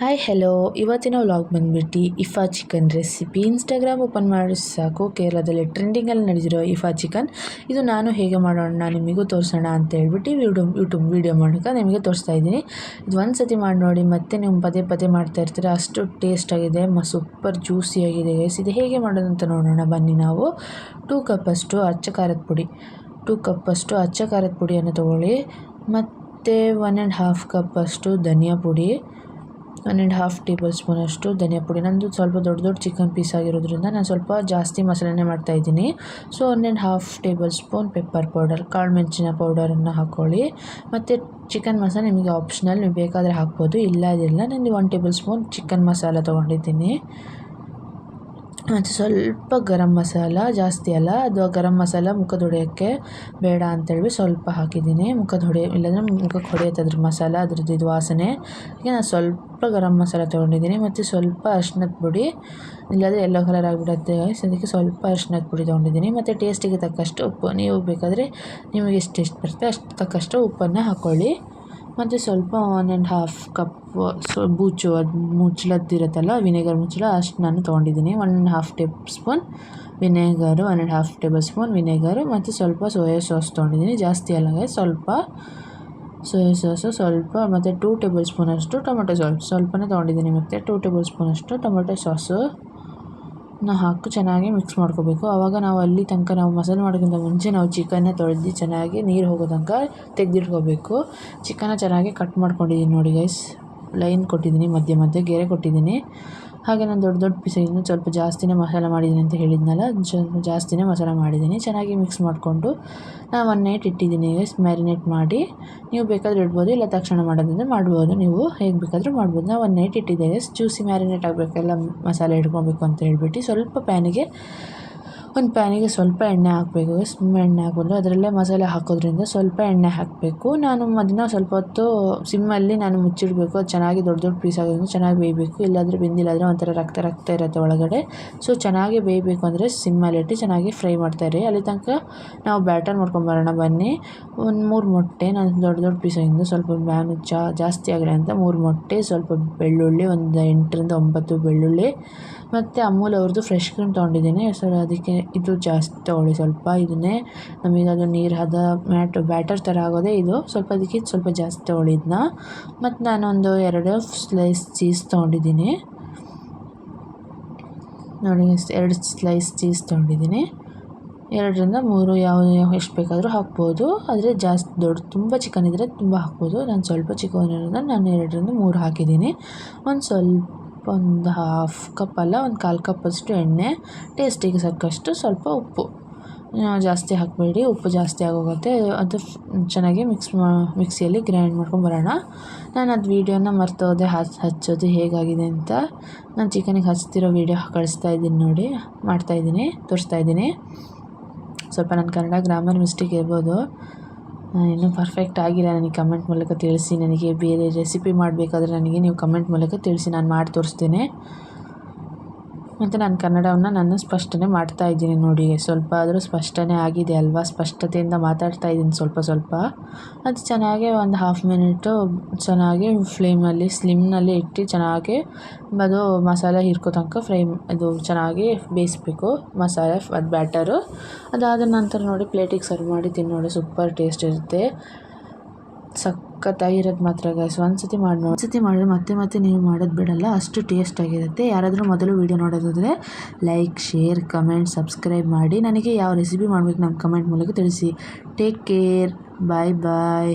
Hi hello ಇವತ್ತಿನ vlog ಬಂದ್ಬಿಟ್ಟು ಇಫಾ ಚಿಕನ್ ರೆಸಿಪಿ ಇನ್ಸ್ಟಾಗ್ರಾಮ್ ಓಪನ್ ಮಾಡಿ ಸಾಕು. ಕೇರಳದಲ್ಲಿ ಟ್ರೆಂಡಿಂಗಲ್ಲಿ ನಡೆದಿರೋ ಇಫಾ ಚಿಕನ್ ಇದು ನಾನು ಹೇಗೆ ಮಾಡೋಣ ನಿಮಗೂ ತೋರಿಸೋಣ ಅಂತ ಹೇಳ್ಬಿಟ್ಟು ಯೂಟ್ಯೂಬ್ ಯೂಟ್ಯೂಬ್ ವೀಡಿಯೋ ಮಾಡೋಕೆ ನಿಮಗೆ ತೋರಿಸ್ತಾ ಇದ್ದೀನಿ. ಇದು ಒಂದು ಸತಿ ಮಾಡಿ ನೋಡಿ, ಮತ್ತೆ ನೀವು ಪದೇ ಪದೇ ಮಾಡ್ತಾ ಇರ್ತೀರ. ಅಷ್ಟು ಟೇಸ್ಟಾಗಿದೆ ಮ ಸೂಪರ್ ಜ್ಯೂಸಿಯಾಗಿದೆ ಗೈಸ್ ಇದು ಹೇಗೆ ಮಾಡೋದು ಅಂತ ನೋಡೋಣ. ಬನ್ನಿ ನಾವು. ಟೂ ಕಪ್ಪಷ್ಟು ಅಚ್ಚ ಖಾರದ ಪುಡಿ. ಟೂ ಕಪ್ಪಷ್ಟು ಅಚ್ಚ ಖಾರದ ಪುಡಿಯನ್ನು ತೊಗೊಳ್ಳಿ. ಮತ್ತು ಒನ್ ಆ್ಯಂಡ್ ಹಾಫ್ ಕಪ್ಪಷ್ಟು ಧನಿಯಾ ಪುಡಿ. ಒನ್ ಆ್ಯಂಡ್ ಹಾಫ್ ಟೇಬಲ್ ಸ್ಪೂನಷ್ಟು ಧನಿಯಾ ಪುಡಿ. ನಂದು ಸ್ವಲ್ಪ ದೊಡ್ಡ ದೊಡ್ಡ ಚಿಕನ್ ಪೀಸ್ ಆಗಿರೋದ್ರಿಂದ ನಾನು ಸ್ವಲ್ಪ ಜಾಸ್ತಿ ಮಸಾಲೆನೇ ಮಾಡ್ತಾಯಿದ್ದೀನಿ so one and half tablespoon pepper powder ಕಾಳು ಮೆಣಸಿನ ಪೌಡರನ್ನು ಹಾಕ್ಕೊಳ್ಳಿ ಮತ್ತು ಚಿಕನ್ ಮಸಾಲೆ ನಿಮಗೆ ಆಪ್ಷನಲ್ ನೀವು ಬೇಕಾದರೆ ಹಾಕ್ಬೋದು. ಇಲ್ಲ ಅದಿಲ್ಲ ನಾನು one tablespoon chicken masala ತೊಗೊಂಡಿದ್ದೀನಿ. ಮತ್ತು ಸ್ವಲ್ಪ ಗರಂ ಮಸಾಲ ಜಾಸ್ತಿ ಅಲ್ಲ. ಅದು ಗರಂ ಮಸಾಲ ಮುಖದ ಹೊಡೆಯೋಕ್ಕೆ ಬೇಡ ಅಂತೇಳಿ ಸ್ವಲ್ಪ ಹಾಕಿದ್ದೀನಿ. ಮುಖದ ಹೊಡೆ ಇಲ್ಲಾಂದರೆ ಮುಖಕ್ಕೆ ಹೊಡೆಯುತ್ತೆ ಅದ್ರ ಮಸಾಲ, ಅದ್ರದ್ದು ಇದು ವಾಸನೆ. ಈಗ ನಾನು ಸ್ವಲ್ಪ ಗರಂ ಮಸಾಲ ತೊಗೊಂಡಿದ್ದೀನಿ. ಮತ್ತು ಸ್ವಲ್ಪ ಅರ್ಶಿನದ ಪುಡಿ, ಇಲ್ಲಾಂದರೆ ಎಲ್ಲೋ ಕಲರ್ ಆಗಿಬಿಡುತ್ತೆ ಅದಕ್ಕೆ ಸ್ವಲ್ಪ ಅರ್ಶಿನದ ಪುಡಿ ತೊಗೊಂಡಿದ್ದೀನಿ. ಮತ್ತು ಟೇಸ್ಟಿಗೆ ತಕ್ಕಷ್ಟು ಉಪ್ಪು. ನೀವು ಬೇಕಾದರೆ ನಿಮಗೆ ಎಷ್ಟು ಎಷ್ಟು ಬರುತ್ತೆ ಅಷ್ಟು ತಕ್ಕಷ್ಟು ಉಪ್ಪನ್ನು ಹಾಕ್ಕೊಳ್ಳಿ ಮತ್ತು ಸ್ವಲ್ಪ one and half cup so, ಬೂಚು, ಅದು ಮುಚ್ಚಳದ್ದಿರುತ್ತಲ್ಲ ವಿನೆಗರ್ ಮುಚ್ಚಳ, ಅಷ್ಟು ನಾನು ತೊಗೊಂಡಿದ್ದೀನಿ. One and half tablespoon vinegar one and half tablespoon vinegar ಮತ್ತು ಸ್ವಲ್ಪ ಸೋಯಾ ಸಾಸ್ ತೊಗೊಂಡಿದ್ದೀನಿ. ಜಾಸ್ತಿ ಅಲ್ಲ ಸ್ವಲ್ಪ ಸೋಯಾ ಸಾಸು ಸ್ವಲ್ಪ ಮತ್ತು ಟೂ ಟೇಬಲ್ ಸ್ಪೂನಷ್ಟು ಟೊಮೆಟೊ ಸಾಸ್ ಸ್ವಲ್ಪನೇ ತೊಗೊಂಡಿದ್ದೀನಿ ಮತ್ತು ಟೂ ಟೇಬಲ್ ಸ್ಪೂನಷ್ಟು ಟೊಮೆಟೊ ಸಾಸು ನ ಹಾಕಿ, ಚೆನ್ನಾಗಿ ಮಿಕ್ಸ್ ಮಾಡ್ಕೋಬೇಕು. ಆವಾಗ ನಾವು ಅಲ್ಲಿ ತನಕ ನಾವು ಮಸಾಲೆ ಮಾಡೋಕ್ಕಿಂತ ಮುಂಚೆ ನಾವು ಚಿಕನ್ನ ತೊಳೆದು ಚೆನ್ನಾಗಿ ನೀರು ಹೋಗೋ ತನಕ ತೆಗೆದಿಟ್ಕೋಬೇಕು. ಚಿಕನ್ನ ಚೆನ್ನಾಗಿ ಕಟ್ ಮಾಡ್ಕೊಂಡಿದ್ದೀನಿ ನೋಡಿ ಗೈಸ್ ಲೈನ್ ಕೊಟ್ಟಿದ್ದೀನಿ ಮಧ್ಯೆ ಮಧ್ಯೆ, ಗೆರೆ ಕೊಟ್ಟಿದ್ದೀನಿ ಹಾಗೆ ನಾನು ದೊಡ್ಡ ದೊಡ್ಡ ಪೀಸಿಂದ ಸ್ವಲ್ಪ ಜಾಸ್ತಿನೇ ಮಸಾಲೆ ಮಾಡಿದ್ದೀನಿ ಅಂತ ಹೇಳಿದ್ನಲ್ಲ ಸ್ವಲ್ಪ ಜಾಸ್ತಿನೇ ಮಸಾಲೆ ಮಾಡಿದ್ದೀನಿ. ಚೆನ್ನಾಗಿ ಮಿಕ್ಸ್ ಮಾಡಿಕೊಂಡು ನಾನು ಒನ್ ನೈಟ್ ಇಟ್ಟಿದ್ದೀನಿ. ಮ್ಯಾರಿನೇಟ್ ಮಾಡಿ. ನೀವು ಬೇಕಾದರೂ ಇಡ್ಬೋದು, ಇಲ್ಲ ತಕ್ಷಣ ಮಾಡೋದಂದರೆ ಮಾಡ್ಬೋದು. ನೀವು ಹೇಗೆ ಬೇಕಾದರೂ ಮಾಡ್ಬೋದು. ನಾನು ಒನ್ ನೈಟ್ ಇಟ್ಟಿದ್ದೇವೆ ಜ್ಯೂಸಿ ಮ್ಯಾರಿನೇಟ್ ಆಗಬೇಕೆಲ್ಲ ಮಸಾಲೆ ಇಟ್ಕೊಬೇಕು ಅಂತ ಹೇಳ್ಬಿಟ್ಟು ಸ್ವಲ್ಪ ಪ್ಯಾನಿಗೆ ಒಂದು ಪ್ಯಾನಿಗೆ ಸ್ವಲ್ಪ ಎಣ್ಣೆ ಹಾಕಬೇಕು. ಸುಮ್ಮನೆ ಎಣ್ಣೆ ಹಾಕ್ಬೋದು ಅದರಲ್ಲೇ ಮಸಾಲೆ ಹಾಕೋದ್ರಿಂದ ಸ್ವಲ್ಪ ಎಣ್ಣೆ ಹಾಕಬೇಕು. ನಾನು ಅದನ್ನು ಸ್ವಲ್ಪ ಹೊತ್ತು ಸಿಮ್ಮಲ್ಲಿ ನಾನು ಮುಚ್ಚಿಡಬೇಕು. ಅದು ಚೆನ್ನಾಗಿ ದೊಡ್ಡ ದೊಡ್ಡ ಪೀಸ್ ಆಗೋದ್ರಿಂದ ಚೆನ್ನಾಗಿ ಬೇಯಬೇಕು. ಇಲ್ಲಾಂದರೆ ಬೆಂದಿಲ್ಲ ಒಂಥರ ರಕ್ತ ರಕ್ತ ಇರುತ್ತೆ ಒಳಗಡೆ. ಸೊ ಚೆನ್ನಾಗಿ ಬೇಯಬೇಕು ಅಂದರೆ ಸಿಮ್ಮಲ್ಲಿಟ್ಟು ಚೆನ್ನಾಗಿ ಫ್ರೈ ಮಾಡ್ತಾರೆ ಅಲ್ಲಿ ತನಕ ನಾವು ಬ್ಯಾಟರ್ ಮಾಡ್ಕೊಂಬರೋಣ ಬನ್ನಿ. ಒಂದು ಮೂರು ಮೊಟ್ಟೆ, ನಾನು ದೊಡ್ಡ ದೊಡ್ಡ ಪೀಸ್ ಪೀಸಾಗಿಂದ ಸ್ವಲ್ಪ ಬ್ಯಾನು ಜಾಸ್ತಿ ಆಗಲಿ ಅಂತ ಮೂರು ಮೊಟ್ಟೆ, ಸ್ವಲ್ಪ ಬೆಳ್ಳುಳ್ಳಿ, ಒಂದು ಎಂಟರಿಂದ ಒಂಬತ್ತು ಬೆಳ್ಳುಳ್ಳಿ. ಮತ್ತು ಅಮೂಲ್ ಅವ್ರದ್ದು ಫ್ರೆಶ್ ಕ್ರೀಮ್ ತೊಗೊಂಡಿದ್ದೀನಿ. ಸೊ ಅದಕ್ಕೆ ಇದು ಜಾಸ್ತಿ ತೊಗೊಳ್ಳಿ, ಸ್ವಲ್ಪ ಇದನ್ನೇ, ನಮಗೆ ಅದು ನೀರು ಹದ ಮ್ಯಾಟ್, ಬ್ಯಾಟರ್ ಥರ ಆಗೋದೇ ಇದು. ಸ್ವಲ್ಪ ಅದಕ್ಕೆ ಸ್ವಲ್ಪ ಜಾಸ್ತಿ ತೊಗೊಳ್ಳಿ ಇದನ್ನ ಮತ್ತು ನಾನೊಂದು ಎರಡು ಸ್ಲೈಸ್ ಚೀಸ್ ತೊಗೊಂಡಿದ್ದೀನಿ. ನೋಡಿ ಎರಡು ಸ್ಲೈಸ್ ಚೀಸ್ ತೊಗೊಂಡಿದ್ದೀನಿ. ಎರಡರಿಂದ ಮೂರು ಯಾವ ಎಷ್ಟು ಬೇಕಾದರೂ ಹಾಕ್ಬೋದು. ಆದರೆ ಜಾಸ್ತಿ ದೊಡ್ಡ, ತುಂಬ ಚಿಕನ್ ಇದ್ದರೆ ತುಂಬ ಹಾಕ್ಬೋದು. ನಾನು ಸ್ವಲ್ಪ ಚಿಕನ್ ಇರೋದ್ರಿಂದ ನಾನು ಎರಡರಿಂದ ಮೂರು ಹಾಕಿದ್ದೀನಿ. ಒಂದು ಸ್ವಲ್ಪ ಒಂದು ಹಾಫ್ ಕಪ್ ಅಲ್ಲ, ಒಂದು ಕಾಲು ಕಪ್ಪಷ್ಟು ಎಣ್ಣೆ ಟೇಸ್ಟಿಗೆ ಸಾಕಷ್ಟು ಸ್ವಲ್ಪ ಉಪ್ಪು. ಜಾಸ್ತಿ ಹಾಕಬೇಡಿ, ಉಪ್ಪು ಜಾಸ್ತಿ ಆಗೋಗುತ್ತೆ. ಅದು ಚೆನ್ನಾಗಿ ಮಿಕ್ಸ್ ಮಾ, ಮಿಕ್ಸಿಯಲ್ಲಿ ಗ್ರೈಂಡ್ ಮಾಡ್ಕೊಂಬರೋಣ ನಾನು ಅದು ವೀಡಿಯೋನ ಮರ್ತೋದೆ ಹಚ್ಚೋದು ಹೇಗಾಗಿದೆ ಅಂತ. ನಾನು ಚಿಕನಿಗೆ ಹಚ್ತಿರೋ ವೀಡಿಯೋ ಕಳಿಸ್ತಾ ಇದ್ದೀನಿ ನೋಡಿ ಮಾಡ್ತಾಯಿದ್ದೀನಿ ತೋರಿಸ್ತಾ ಇದ್ದೀನಿ. ಸ್ವಲ್ಪ ನನ್ನ ಕನ್ನಡ ಗ್ರಾಮರ್ ಮಿಸ್ಟೇಕ್ ಇರ್ಬೋದು. ಇನ್ನೂ ಪರ್ಫೆಕ್ಟ್ ಆಗಿಲ್ಲ. ನನಗೆ ಕಮೆಂಟ್ ಮೂಲಕ ತಿಳಿಸಿ. ನನಗೆ ಬೇರೆ ರೆಸಿಪಿ ಮಾಡಬೇಕಾದ್ರೆ ನನಗೆ ನೀವು ಕಮೆಂಟ್ ಮೂಲಕ ತಿಳಿಸಿ. ನಾನು ಮಾಡಿ ತೋರಿಸ್ತೀನಿ ಮತ್ತು ನಾನು ಕನ್ನಡವನ್ನು ನಾನು ಸ್ಪಷ್ಟನೆ ಮಾಡ್ತಾ ಇದ್ದೀನಿ ನೋಡಿ. ಸ್ವಲ್ಪ ಆದರೂ ಸ್ಪಷ್ಟನೆ ಆಗಿದೆ ಅಲ್ವಾ? ಸ್ಪಷ್ಟತೆಯಿಂದ ಮಾತಾಡ್ತಾ ಇದ್ದೀನಿ ಸ್ವಲ್ಪ ಸ್ವಲ್ಪ. ಅದು ಚೆನ್ನಾಗಿ ಒಂದು ಹಾಫ್ ಮಿನಿಟು ಚೆನ್ನಾಗಿ ಫ್ಲೇಮಲ್ಲಿ ಸ್ಲಿಮ್ನಲ್ಲಿ ಇಟ್ಟು ಚೆನ್ನಾಗಿ ಅದು ಮಸಾಲೆ ಹಿರ್ಕೋ ತನಕ ಫ್ರೈ ಅದು ಚೆನ್ನಾಗಿ ಬೇಯಿಸ್ಬೇಕು. ಮಸಾಲೆ, ಅದು ಬ್ಯಾಟರು ಅದಾದ ನಂತರ ನೋಡಿ ಪ್ಲೇಟಿಗೆ ಸರ್ವ್ ಮಾಡಿ ತಿನ್ನೋಡಿ ನೋಡಿ ಸೂಪರ್ ಟೇಸ್ಟ್ ಇರುತ್ತೆ ಸಖತ್ತಾಗಿರೋದು ಮಾತ್ರ ಗೈಸ್ ಒಂದು ಸತಿ ಮಾಡಿ ನೋಡಿ ಸತಿ ಮಾಡಿದ್ರೆ ಮತ್ತೆ ಮತ್ತೆ ನೀವು ಮಾಡೋದು ಬಿಡಲ್ಲ, ಅಷ್ಟು ಟೇಸ್ಟ್ ಆಗಿರುತ್ತೆ. ಯಾರಾದರೂ ಮೊದಲು ವೀಡಿಯೋ ನೋಡೋದಾದರೆ ಲೈಕ್ ಶೇರ್ ಕಮೆಂಟ್ ಸಬ್ಸ್ಕ್ರೈಬ್ ಮಾಡಿ. ನನಗೆ ಯಾವ ರೆಸಿಪಿ ಮಾಡಬೇಕು ನಮ್ಮ ಕಮೆಂಟ್ ಮೂಲಕ ತಿಳಿಸಿ. ಟೇಕ್ ಕೇರ್ ಬಾಯ್ ಬಾಯ್